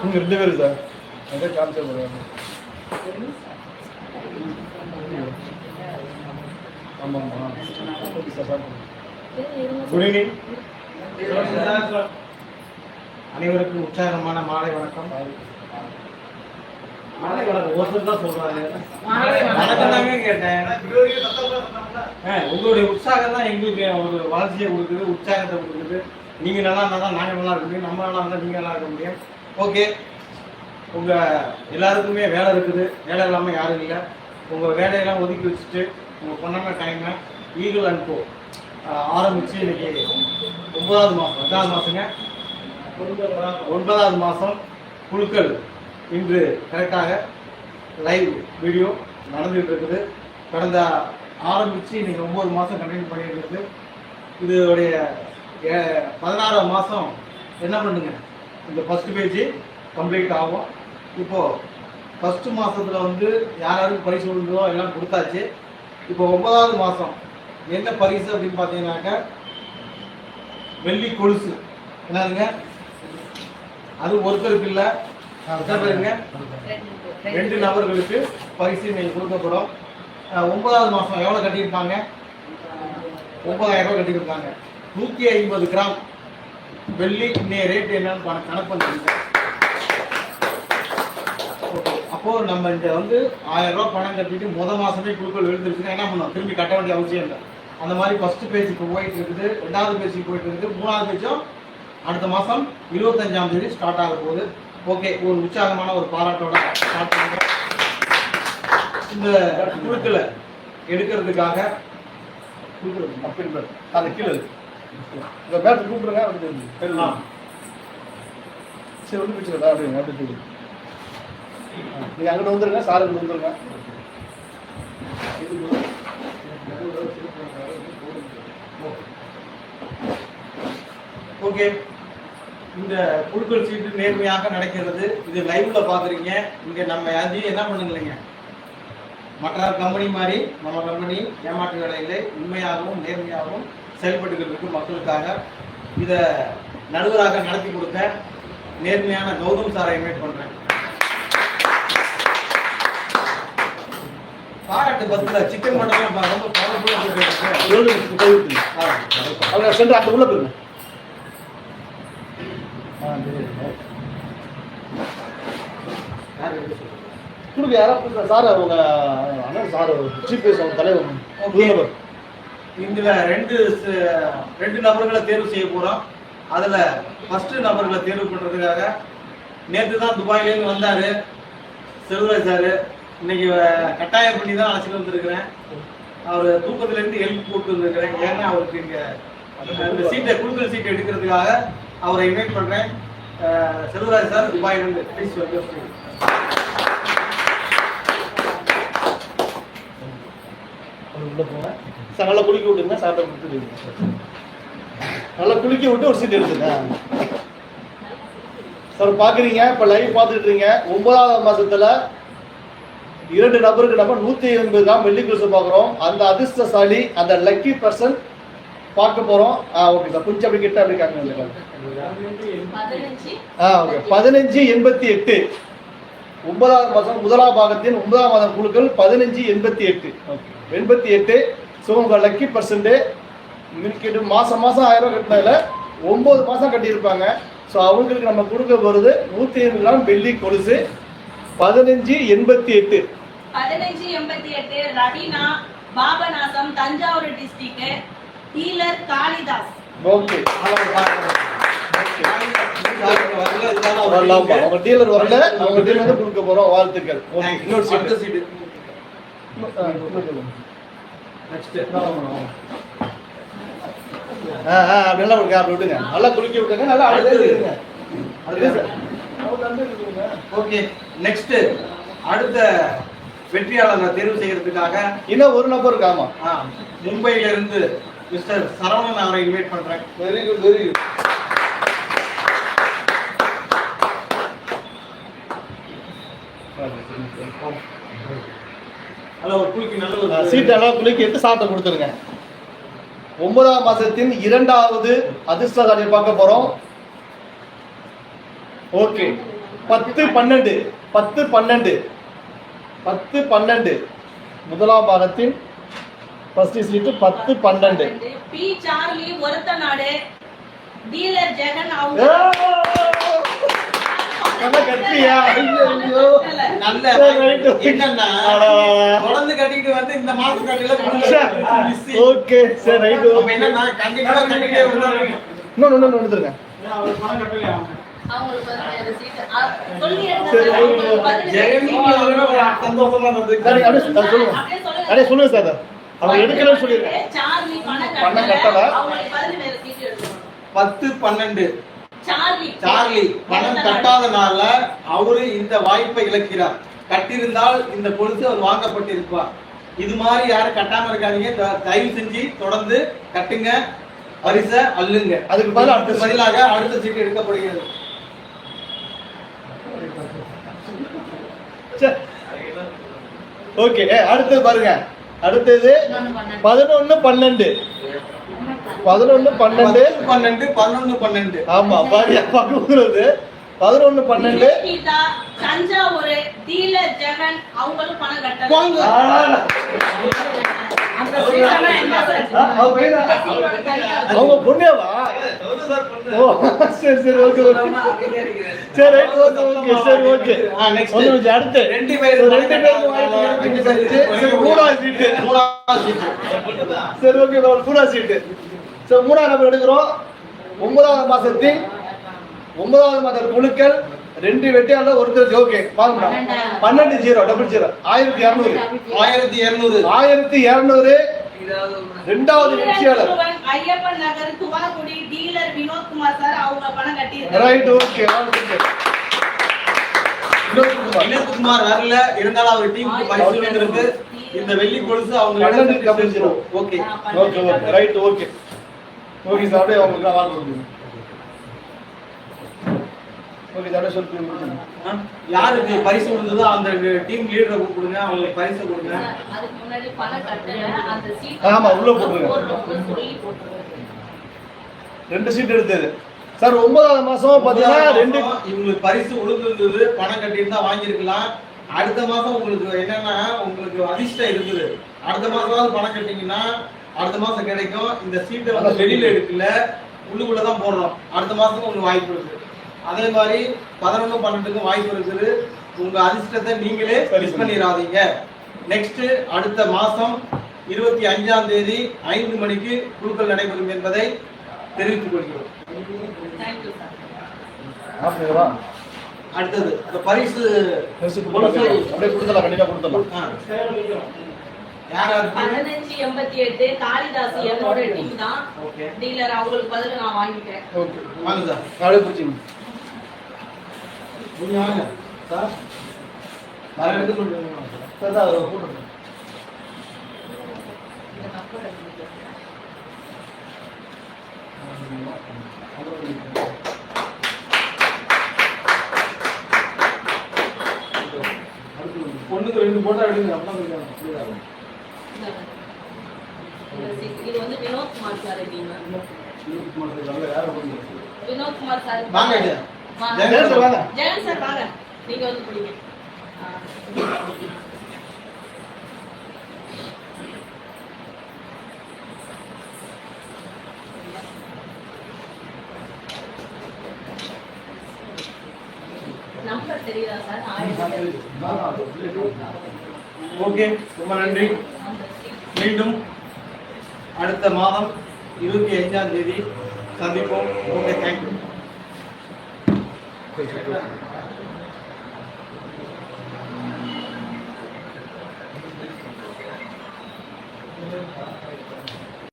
நீங்கள் ரெண்டு பேரும் சார். காமிச்சா போடுவாங்க ஆமாம்மா. ஓகே சார் பார்த்து குட் ஈவினிங் அனைவருக்கும் உற்சாகமான மாலை வணக்கம். மாலை வணக்கம். ஒருத்தர் தான் சொல்றாங்க. வணக்கம். தாங்க கேட்டேன். ஆ, உங்களுடைய உற்சாகம் தான் எங்களுக்கு ஒரு வளர்ச்சியை கொடுக்குது உற்சாகத்தை கொடுக்குது. நீங்க நல்லா இருந்தா தான் நாங்க நல்லா இருக்க முடியும் நம்ம நல்லா இருந்தா நீங்க நல்லா இருக்க முடியும். ஓகே. உங்கள் எல்லாருக்குமே வேலை இருக்குது. வேலை இல்லாமல் யாரும் இல்லை. உங்கள் வேலையெல்லாம் ஒதுக்கி வச்சுட்டு உங்கள் பொண்ணான டைமை ஈகிள் அண்ட் கோ ஆரம்பிச்சு இன்றைக்கி ஒன்பதாவது மாதம் ரெண்டாவது மாதங்க ஒன்பதாவது மாதம் குழுக்கள் இன்று கரெக்டாக லைவ் வீடியோ நடந்துகிட்டு இருக்குது. கடந்த ஆரம்பித்து இன்றைக்கி ஒம்பது மாதம் கண்டினியூ பண்ணிட்டு இருக்குது. இதோடைய ஏ- பதினாறாம் மாதம் என்ன பண்ணுங்க இந்த ஃபர்ஸ்ட் பேஜ் கம்ப்ளீட் ஆகும். இப்போது ஃபஸ்ட்டு மாதத்தில் வந்து யார் யாருக்கு பரிசு விழுந்ததோ எல்லாம் கொடுத்தாச்சு. இப்போ ஒன்பதாவது மாதம் என்ன பரிசு அப்படின்னு பார்த்தீங்கன்னாக்க வெள்ளி கொலுசு. என்னதுங்க? அது ஒருத்தருக்கு இல்லை. பேருங்க? ரெண்டு நபர்களுக்கு பரிசு இன்னைக்கு கொடுக்கப்படும். ஒன்பதாவது மாதம் எவ்வளோ கட்டியிருப்பாங்க? ஒன்பதாயிரம் ரூபாய் கட்டியிருக்காங்க நூற்றி ஐம்பது கிராம். வெள்ளி இன்னைய ரேட் என்னன்னு கணக்கு பண்ணிருக்கேன் அப்போ நம்ம இந்த வந்து ஆயிரம் ரூபாய் பணம் கட்டிட்டு முத மாசமே குழுக்கள் எழுந்திருச்சுன்னா என்ன பண்ணும் திரும்பி கட்ட வேண்டிய அவசியம் இல்லை. அந்த மாதிரி ஃபர்ஸ்ட் பேஜுக்கு போயிட்டு இருக்குது. ரெண்டாவது பேஜுக்கு போயிட்டு இருக்குது. மூணாவது பேஜும் அடுத்த மாசம் இருபத்தஞ்சாம் தேதி ஸ்டார்ட் ஆக போகுது. ஓகே ஒரு உற்சாகமான ஒரு பாராட்டோட ஸ்டார்ட் பண்ணுறோம் இந்த குழுக்களை எடுக்கிறதுக்காக குழுக்கள் அப்படி கீழே இருக்கு. இந்த பேட்டர் கூப்பிடுங்க அப்படி ஆ, சரி ஒன்றும் பிரச்சனை இல்லை அப்படிங்க அப்படி சொல்லி நீங்கள் அங்கிட்டு வந்துருங்க சார் அங்கிட்டு வந்துருங்க. ஓகே. இந்த குழுக்கள் சீட்டு நேர்மையாக நடக்கிறது இது லைவ்ல பாக்குறீங்க இங்க நம்ம அதையும் என்ன பண்ணுங்களேங்க? மற்ற கம்பெனி மாதிரி நம்ம கம்பெனி ஏமாற்று வேலைகளை உண்மையாகவும் நேர்மையாகவும் செயல்பட்டுக்கிறதுக்கு மக்களுக்காக. இதை நடுவராக நடத்தி கொடுத்த நேர்மையான கௌதம் சாரை இன்வைட் பண்றேன். பாராட்டு பத்துல சிக்கன் மட்டன் ரொம்ப பவர்ஃபுல்லாக சென்று அந்த உள்ள போயிருங்க? கொடுங்க யாராவது சார் அவங்க அண்ணன் சார் சீஃப் அவங்க தலைவர் இதில் ரெண்டு ரெண்டு நபர்களை தேர்வு செய்ய போகிறோம் அதில் ஃபஸ்ட்டு நபர்களை தேர்வு பண்ணுறதுக்காக நேற்று தான் துபாயிலேருந்து வந்தார். செல்வராஜ் சார். இன்னைக்கு கட்டாயம் பண்ணி தான் அழைச்சிட்டு வந்திருக்கிறேன். அவர் தூக்கத்துலேருந்து ஹெல்ப் எழுப்பி போட்டு வந்திருக்கிறேன். ஏன்னா அவருக்கு இங்கே இந்த சீட்டை குழுக்கள் சீட்டை எடுக்கிறதுக்காக அவரை இன்வைட் பண்ணுறேன் செல்வராஜ் சார் துபாயிலேருந்து ப்ளீஸ் வெல்கம் உள்ள போங்க சார் நல்லா குளிக்க விட்டுங்க சாப்பிட்ட கொடுத்துருங்க நல்லா குளிக்க விட்டு ஒரு சீட் எடுத்துங்க. சார் பார்க்குறீங்க இப்போ லைவ் பார்த்துட்டு இருக்கீங்க. ஒன்பதாவது மாசத்துல இரண்டு நபருக்கு நம்ம நூற்றி எண்பது கிராம் வெள்ளி கொலுசு பார்க்குறோம் அந்த அதிர்ஷ்டசாலி அந்த லக்கி பர்சன் பார்க்க போகிறோம் ஆ ஓகே சார் கொஞ்சம் அப்படி கிட்ட அப்படி காட்டுங்க. ஆ ஓகே பதினஞ்சு எண்பத்தி எட்டு. ஒன்பதாவது மாதம் முதலாம் பாகத்தின் ஒன்பதாம் மாதம் குழுக்கள் பதினஞ்சு எண்பத்தி எட்டு. எண்பத்தி எட்டு ஸோ உங்கள் லக்கி பர்சன்ட்டு மினிக்கிட்டு மாதம் மாதம் ஆயிரம் கட்டினதில் ஒம்பது மாதம் கட்டியிருப்பாங்க. ஸோ அவங்களுக்கு நம்ம கொடுக்க போகிறது நூற்றி ஐம்பது கிராம் வெள்ளி கொலுசு. பதினஞ்சு எண்பத்தி எட்டு. பதினஞ்சு எண்பத்தி எட்டு Raveena Papanasam Thanjavur district dealer Kalidas. Okay. வரலாமா அவங்க டீலர் வரல அவங்க டீலர் கொடுக்க போகிறோம் வாழ்த்துக்கள் இன்னொரு இன்னொரு சொல்லுங்க. நெக்ஸ்ட் ஆ ஆ நல்லா விடுங்க அப்படி விடுங்க நல்லா குளிக்க விட்டுங்க நல்லா அடுத்து. ஓகே நெக்ஸ்ட் அடுத்த வெற்றியாளரை தேர்வு செய்யறதுக்காக இன்னும் ஒரு நபர் இருக்கு ஆமா ஆ, மும்பையில இருந்து மிஸ்டர் சரவணன் அவரை இன்வைட் பண்றேன் very good very good hello ஒரு குளிக்கு நல்ல ஒரு சீட் எல்லாம் குலுக்கி எடுத்து சாப்பிட்ட கொடுத்துருங்க. ஒன்பதாம் மாசத்தின் இரண்டாவது அதிர்ஷ்டசாலியை பார்க்க போறோம். ஓகே. பத்து பன்னெண்டு பத்து பன்னெண்டு பத்து பன்னெண்டு. முதலாம் பாகத்தின் ஃபர்ஸ்ட் சீட்டு பத்து பன்னெண்டு. பி சார்லி ஒருத்த நாடு. டீலர் ஜெகன் அவங்க கட்டியா? ஐயோ நல்ல. என்னன்னா. தொடர்ந்து கட்டிட்டு வந்து இந்த மாசம் கட்டில ஓகே சரி ரைட் அப்ப என்னன்னா கண்டிப்பா கட்டிட்டே எடுத்துருங்க சந்தோஷமா இருந்தது சரி, அப்படியே சொ- அது சொல்லுங்க. அப்படியே சொல்லுங்க. அப்படியே சொல்லுங்க. சார். அவங்க எடுக்கலன்னு சார்லி பணம் கட்டல. பத்து பன்னெண்டு. சார்லி. சார்லி பணம் கட்டாதனால அவரு இந்த வாய்ப்பை இழக்கிறார். கட்டியிருந்தால் இந்த பொழுது அவர் வாங்கப்பட்டிருப்பார். இது மாதிரி யாரும் கட்டாம இருக்காதீங்க. தயவு செஞ்சு தொடர்ந்து கட்டுங்க பரிசை அள்ளுங்க. அதுக்கு பதிலா அடுத்த பதிலாக அடுத்த சீட்டு எடுக்கப்படுகிறது. ஓகே அடுத்தது பாருங்க. அடுத்தது. பதினொன்னு பன்னெண்டு. பதினொன்னு பன்னெண்டு. பன்னெண்டு பதினொன்னு பன்னெண்டு. ஆமா பாரியா பகுறது பதினொன்னு பன்னெண்டு. தஞ்சாவூர் ஜெகன் அவங்களும் பணம் அவங்க ஓ சரி சரி ஓகே ஓகே. சரி ஓகே சரி அடுத்து. ரெண்டு பேரு. பேரு. சரி மூணாவது சீட்டு. மூணாவது சீட்டு. சரி ஓகே சீட்டு. சரி மூணாவது நம்ம எடுக்கிறோம். ஒன்பதாவது மாசத்தின் ஒன்பதாவது மாத குழுக்கள் ரெண்டு வெட்டியால ஒருத்தர் ஓகே வாங்க. பன்னெண்டு ஜீரோ டபுள் ஜீரோ. ஆயிரத்தி இரநூறு. ஆயிரத்தி இருநூறு. ஆயிரத்தி இரநூறு. ரெண்டாவது வெற்றியாளர். ஐயப்பன் நகர் துவாக்குடி டீலர் வினோத்குமார் சார் அவங்க பணம் கட்டியிருக்காங்க ரைட் ஓகே வினோத்குமார் வரல. இருந்தாலும் அவர் டீமுக்கு பரிசு இந்த வெள்ளி கொலுசு. அவங்க okay okay okay right okay okay sir அப்படியே அவங்களுக்கு வாங்க கொடுங்க ஓகே சார் அப்படியே சொல்லி முடிச்சுங்க யாருக்கு பரிசு விழுந்ததோ அந்த டீம் லீடரை கொடுங்க அவங்களுக்கு பரிசு கொடுங்க. அதுக்கு முன்னாடி பணம் கட்டல அந்த சீட் ஆமா, உள்ள போட்டுருங்க. ரெண்டு சீட் எடுத்தது. சார் ஒன்பதாவது மாசம் பாத்தீங்கன்னா ரெண்டு இவங்களுக்கு பரிசு விழுந்திருந்தது பணம் கட்டியிருந்தா வாங்கியிருக்கலாம். அடுத்த மாசம் உங்களுக்கு என்னன்னா உங்களுக்கு அதிர்ஷ்டம் இருக்குது. அடுத்த மாசமாவது பணம் கட்டிங்கன்னா அடுத்த மாசம் கிடைக்கும். இந்த சீட்டை வந்து வெளியில எடுக்கல. உள்ளுக்குள்ளதான் போடுறோம். அடுத்த மாசம் உங்களுக்கு வாய்ப்பு இருக்கு. அதே மாதிரி பதினொன்று பன்னெண்டுக்கும் வாய்ப்பு இருக்குது. உங்க அதிர்ஷ்டத்தை நீங்களே மிஸ் பண்ணிடாதீங்க. நெக்ஸ்ட் அடுத்த மாசம் இருபத்தி அஞ்சாம் தேதி ஐந்து மணிக்கு குழுக்கள் நடைபெறும் என்பதை தெரிவித்துக் கொள்கிறோம். அடுத்தது இந்த பரிசு அப்படியே கொடுத்துடலாம் கண்டிப்பா கொடுத்துடலாம். பதினஞ்சு எண்பத்தி எட்டு காளிதாஸ் என்னோட டீம் தான். டீலர் அவங்களுக்கு பதில் நான் வாங்கிக்கிறேன். ஓகே. வாங்க சார். அப்படியே பிடிச்சிங்க நீங்க வாங்க. சார். வர. ஒண்ணுக்கு ரெண்டு போட்டா எடுங்க. அப்பதான் இது வந்து Vinothkumar sir team Vinothkumar sir வாங்க ஐயா. வாங்க. ஜெகன் சார் வாங்க. ஜெகன் சார் வாங்க நீங்க வந்து பிடிங்க ஆ. நம்பர் தெரியுதா சார் ஆயிரத்தி ஓகே ரொம்ப நன்றி அந்த சீட். மீண்டும் அடுத்த மாதம் இருபத்தி ஐந்தாம் தேதி சந்திப்போம். Okay thank you